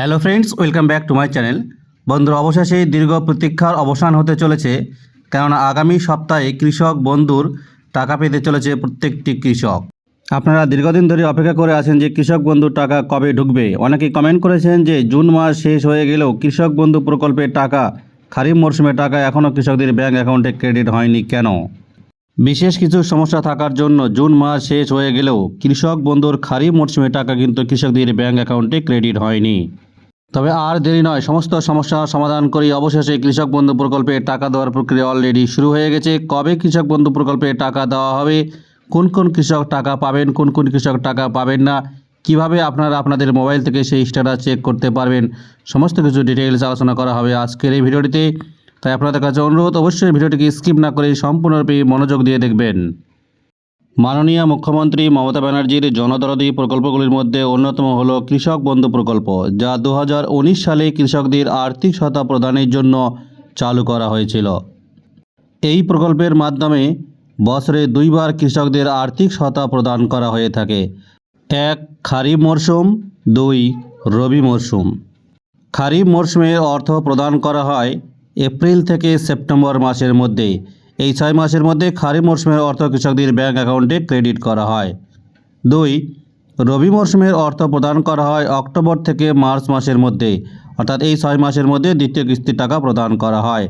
Hello friends welcome back to my channel বন্ধুরা, অবশেষে দীর্ঘ প্রতীক্ষার অবসান হতে চলেছে, কেননা আগামী সপ্তাহে কৃষক বন্ধুর টাকা পেতে চলেছে প্রত্যেকটি কৃষক। আপনারা দীর্ঘদিন ধরে অপেক্ষা করে আছেন যে কৃষক বন্ধুর টাকা কবে ঢুকবে। অনেকে কমেন্ট করেছেন যে জুন মাস শেষ হয়ে গেলেও কৃষক বন্ধু প্রকল্পের টাকা, খারিফ মরশুমের টাকা এখনও কৃষকদের ব্যাংক অ্যাকাউন্টে ক্রেডিট হয়নি কেন? বিশেষ কিছু সমস্যা থাকার জন্য জুন মাস শেষ হয়ে গেলেও কৃষক বন্ধুর খারিফ মরশুমের টাকা কিন্তু কৃষকদের ব্যাংক অ্যাকাউন্টে ক্রেডিট হয়নি। তবে আর দেরি নয়, সমস্ত সমস্যার সমাধান করে। অবশেষে কৃষক বন্ধু প্রকল্পে টাকা দেওয়ার প্রক্রিয়া অলরেডি শুরু হয়ে গেছে। কবে কৃষক বন্ধু প্রকল্পে টাকা দেওয়া হবে? কোন কোন কৃষক টাকা পাবেন, কোন কোন কৃষক টাকা পাবেন না? কীভাবে আপনারা আপনাদের মোবাইল থেকে সেই স্ট্যাটাস চেক করতে পারবেন? সমস্ত কিছু ডিটেইলস আলোচনা করা হবে আজকের এই ভিডিওটিতে। তাই আপনাদের কাছে অনুরোধ, অবশ্যই ভিডিওটিকে স্কিপ না করে সম্পূর্ণরূপে মনোযোগ দিয়ে দেখবেন। মাননীয় মুখ্যমন্ত্রী মমতা ব্যানার্জির জনদরদি প্রকল্পগুলির মধ্যে অন্যতম হল কৃষক বন্ধু প্রকল্প, যা দু হাজার উনিশ সালে কৃষকদের আর্থিক সহায়তা প্রদানের জন্য চালু করা হয়েছিল। এই প্রকল্পের মাধ্যমে বছরে দুইবার কৃষকদের আর্থিক সহায়তা প্রদান করা হয়ে থাকে। এক, খারিফ মরশুম। দুই, রবি মরশুম। খারিফ মরশুমে অর্থ প্রদান করা হয় এপ্রিল থেকে সেপ্টেম্বর মাসের মধ্যে। এই ছয় মাসের মধ্যে খারিফ মরশুমের অর্থ কৃষকদের ব্যাংক অ্যাকাউন্টে ক্রেডিট করা হয়। দুই, রবি মরশুমের অর্থ প্রদান করা হয় অক্টোবর থেকে মার্চ মাসের মধ্যে, অর্থাৎ এই ছয় মাসের মধ্যে দ্বিতীয় কিস্তির টাকা প্রদান করা হয়।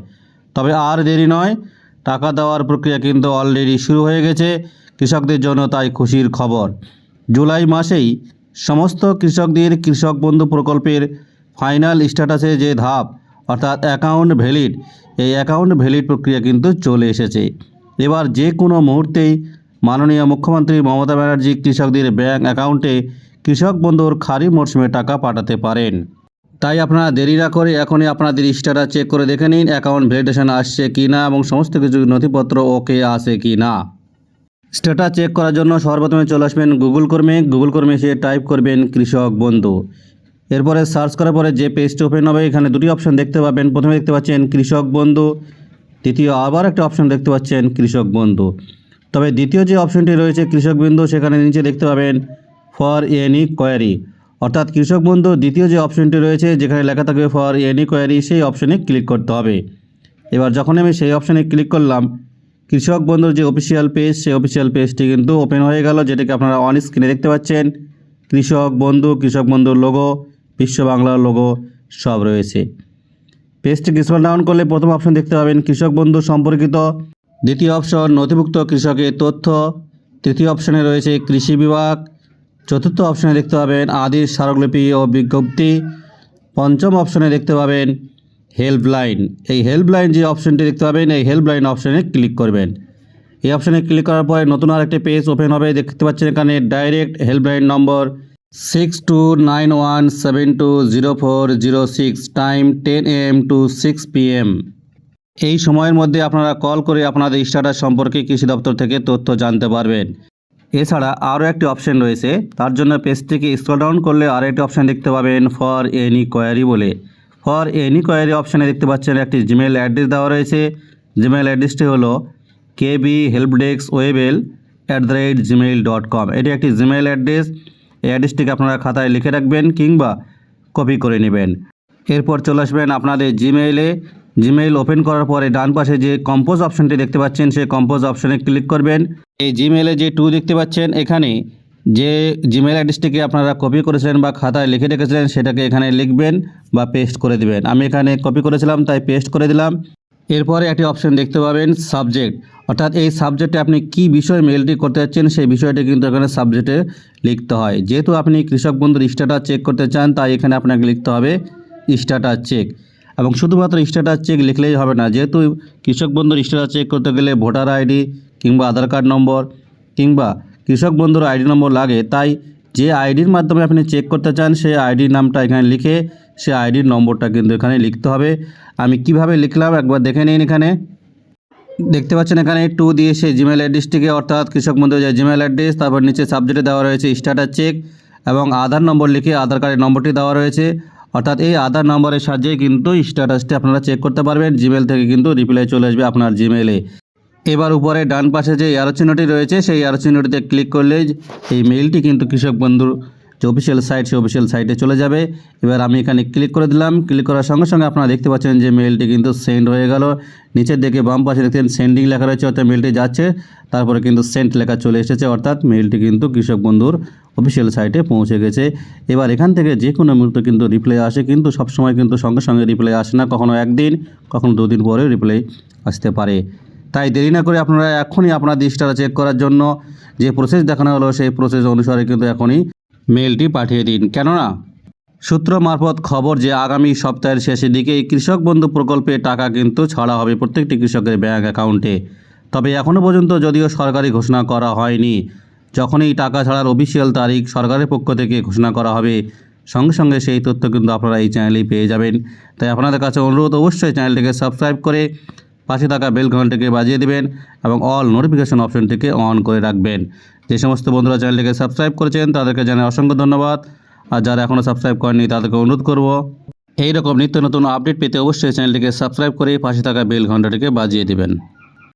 তবে আর দেরি নয়, টাকা দেওয়ার প্রক্রিয়া কিন্তু অলরেডি শুরু হয়ে গেছে। কৃষকদের জন্য তাই খুশির খবর। জুলাই মাসেই সমস্ত কৃষকদের কৃষক বন্ধু প্রকল্পের ফাইনাল স্ট্যাটাসে যে ধাপ অর্থাৎ অ্যাকাউন্ট ভ্যালিড এই অ্যাকাউন্ট ভ্যালিড প্রক্রিয়া কিন্তু চলে এসেছে। এবার যে কোনো মুহূর্তেই মাননীয় মুখ্যমন্ত্রী মমতা ব্যানার্জি কৃষকদের ব্যাঙ্ক অ্যাকাউন্টে কৃষক বন্ধুর খারিফ মরশুমে টাকা পাঠাতে পারেন। তাই আপনারা দেরি না করে এখনই আপনাদের স্ট্যাটাস চেক করে দেখে নিন অ্যাকাউন্ট ভ্যালিডেশন আসছে কি না এবং সমস্ত কিছু নথিপত্র ওকে আছে কি না স্ট্যাটাস চেক করার জন্য সর্বপ্রথমে চলে আসবেন গুগল কর্মে গুগল কর্মে এসে টাইপ করবেন কৃষক বন্ধু। এরপরে সার্চ করার পরে যে পেজটি ওপেন হবে, এখানে দুটি অপশন দেখতে পাবেন। প্রথমে দেখতে পাচ্ছেন কৃষক বন্ধু, দ্বিতীয় আবার একটা অপশন দেখতে পাচ্ছেন কৃষক বন্ধু। তবে দ্বিতীয় যে অপশনটি রয়েছে কৃষক বন্ধু, সেখানে নিচে দেখতে পাবেন ফর এনি কোয়ারি অর্থাৎ কৃষক বন্ধু, দ্বিতীয় যে অপশনটি রয়েছে, যেখানে লেখা থাকবে ফর এনি কোয়ারি সেই অপশনে ক্লিক করতে হবে। এবার যখন আমি সেই অপশনে ক্লিক করলাম, কৃষক বন্ধুর যে অফিসিয়াল পেজ সেই অফিসিয়াল পেজটি কিন্তু ওপেন হয়ে গেল, যেটাকে আপনারা অন স্ক্রিনে দেখতে পাচ্ছেন। কৃষক বন্ধু, কৃষক বন্ধুর লোগো বিশ্ব বাংলার লোগো সব রয়েছে। পেজটিকে স্ক্রল ডাউন করলে প্রথম অপশন দেখতে পাবেন কৃষক বন্ধু সম্পর্কিত। দ্বিতীয় অপশন নথিভুক্ত কৃষকের তথ্য। তৃতীয় অপশনে রয়েছে কৃষি বিভাগ। চতুর্থ অপশনে দেখতে পাবেন আদির স্মারকলিপি ও বিজ্ঞপ্তি। পঞ্চম অপশনে দেখতে পাবেন হেল্পলাইন এই হেল্পলাইন যে অপশনটি দেখতে পাবেন, এই হেল্পলাইন অপশনে ক্লিক করবেন। এই অপশনে ক্লিক করার পরে নতুন আরেকটি পেজ ওপেন হবে। দেখতে পাচ্ছেন এখানে direct helpline number six two nine one seven two zero four zero six time ten AM to six PM এই সময়ের মধ্যে আপনারা কল করে আপনাদের স্ট্যাটাস সম্পর্কে কৃষি দপ্তর থেকে তথ্য জানতে পারবেন। এছাড়া আরও একটি অপশন রয়েছে, তার জন্য পেজটিকে স্ক্রল ডাউন করলে আরও একটি অপশন দেখতে পাবেন ফর এনি কোয়ারি বলে। ফর এনি কোয়ারি অপশানে দেখতে পাচ্ছেন একটি জিমেল অ্যাড্রেস দেওয়া রয়েছে। জিমেল অ্যাড্রেসটি হলো KB help desk Webel at the rate Gmail dot com এটি একটি জিমেল অ্যাড্রেস এই অ্যাড্রেসটিকে আপনারা খাতায় লিখে রাখবেন কিংবা কপি করে নেবেন। এরপর চলে আসবেন আপনাদের জিমেইলে জিমেইল ওপেন করার পরে ডান পাশে যে কম্পোজ অপশনটি দেখতে পাচ্ছেন, সেই কম্পোজ অপশনে ক্লিক করবেন। এই জিমেইলে যে টু দেখতে পাচ্ছেন, এখানে যে জিমেল অ্যাড্রেসটিকে আপনারা কপি করেছিলেন বা খাতায় লিখে রেখেছিলেন, সেটাকে এখানে লিখবেন বা পেস্ট করে দিবেন। আমি এখানে কপি করেছিলাম, তাই পেস্ট করে দিলাম। এরপরে একটি অপশন দেখতে পাবেন সাবজেক্ট অর্থাৎ এই সাবজেক্টে আপনি কি বিষয়ে মেলটি করতে যাচ্ছেন, সেই বিষয়টি কিন্তু এখানে সাবজেক্টে লিখতে হয়। যেহেতু আপনি কৃষক বন্ধুর স্ট্যাটাস চেক করতে চান, তাই এখানে আপনাকে লিখতে হবে স্ট্যাটাস চেক এবং শুধুমাত্র স্ট্যাটাস চেক লিখলেই হবে না, যেহেতু কৃষক বন্ধুর স্ট্যাটাস চেক করতে গেলে ভোটার আইডি কিংবা আধার কার্ড নম্বর কিংবা কৃষক বন্ধুর আইডি নম্বর লাগে, তাই যে আইডির মাধ্যমে আপনি চেক করতে চান, সেই আইডির নামটা এখানে লিখে, সেই আইডির নম্বরটা কিন্তু এখানে লিখতে হবে। আমি কীভাবে লিখলাম, একবার দেখে নিন এখানে। দেখতে পাচ্ছেন এখানে টু দিয়ে সেই জিমেল অ্যাড্রেসটিকে অর্থাৎ কৃষক বন্ধুর যে জিমেল অ্যাড্রেস তারপর নিচে সাবজেক্টে দেওয়া রয়েছে স্ট্যাটাস চেক এবং আধার নম্বর লিখে আধার কার্ডের নম্বরটি দেওয়া রয়েছে। অর্থাৎ এই আধার নম্বরের সাহায্যে কিন্তু স্ট্যাটাসটি আপনারা চেক করতে পারবেন জিমেল থেকে কিন্তু রিপ্লাই চলে আসবে আপনার জিমেলে এবার উপরে ডান পাশে যে এয়ারো চিহ্নটি রয়েছে, সেই এয়ারো চিহ্নটিতে ক্লিক করলে এই মেইলটি কিন্তু কৃষক বন্ধুর যে অফিসিয়াল সাইট সেই অফিসিয়াল সাইটে চলে যাবে। এবার আমি এখানে ক্লিক করে দিলাম। ক্লিক করার সঙ্গে সঙ্গে আপনারা দেখতে পাচ্ছেন যে মেলটি কিন্তু সেন্ড হয়ে গেল। নিচের দিকে বাম পাশে দেখছেন সেন্ডিং লেখা রয়েছে, অর্থাৎ মেলটি যাচ্ছে। তারপরে কিন্তু সেন্ট লেখা চলে এসেছে, অর্থাৎ মেলটি কিন্তু কৃষক বন্ধুর অফিসিয়াল সাইটে পৌঁছে গেছে। এবার এখান থেকে যে কোনো মুহূর্তে কিন্তু রিপ্লাই আসে, কিন্তু সবসময় কিন্তু সঙ্গে সঙ্গে রিপ্লাই আসে না। কখনো একদিন, কখনো দুদিন পরে রিপ্লাই আসতে পারে। তাই দেরি না করে আপনারা এখনই আপনার দৃষ্টাটা চেক করার জন্য যে প্রসেস দেখানো হলো, সেই প্রসেস অনুসারে কিন্তু এখনই মেলটি পাঠিয়ে দিন। কেননা, সূত্র মারফত খবর যে আগামী সপ্তাহের শেষের দিকে এই কৃষক বন্ধু প্রকল্পে টাকা কিন্তু ছাড়া হবে প্রত্যেকটি কৃষকের ব্যাঙ্ক অ্যাকাউন্টে। তবে এখনও পর্যন্ত যদিও সরকারি ঘোষণা করা হয়নি যখন এই টাকা ছাড়ার অফিসিয়াল তারিখ সরকারের পক্ষ থেকে ঘোষণা করা হবে, সঙ্গে সঙ্গে সেই তথ্য কিন্তু আপনারা এই চ্যানেলেই পেয়ে যাবেন। তাই আপনাদের কাছে অনুরোধ, অবশ্যই চ্যানেলটিকে সাবস্ক্রাইব করে পাশে থাকা বেল ঘন্টাকে বাজিয়ে দেবেন এবং অল নোটিফিকেশন অপশনটিকে অন করে রাখবেন। যে সমস্ত বন্ধুরা চ্যানেলটিকে সাবস্ক্রাইব করেছেন, তাদেরকে জানাই অসংখ্য ধন্যবাদ। আর যারা এখনও সাবস্ক্রাইব করেননি, তাদেরকে অনুরোধ করব এই রকম নিত্য নতুন আপডেট পেতে অবশ্যই চ্যানেলটিকে সাবস্ক্রাইব করে পাশে থাকা বেল ঘন্টাটিকে বাজিয়ে দিবেন।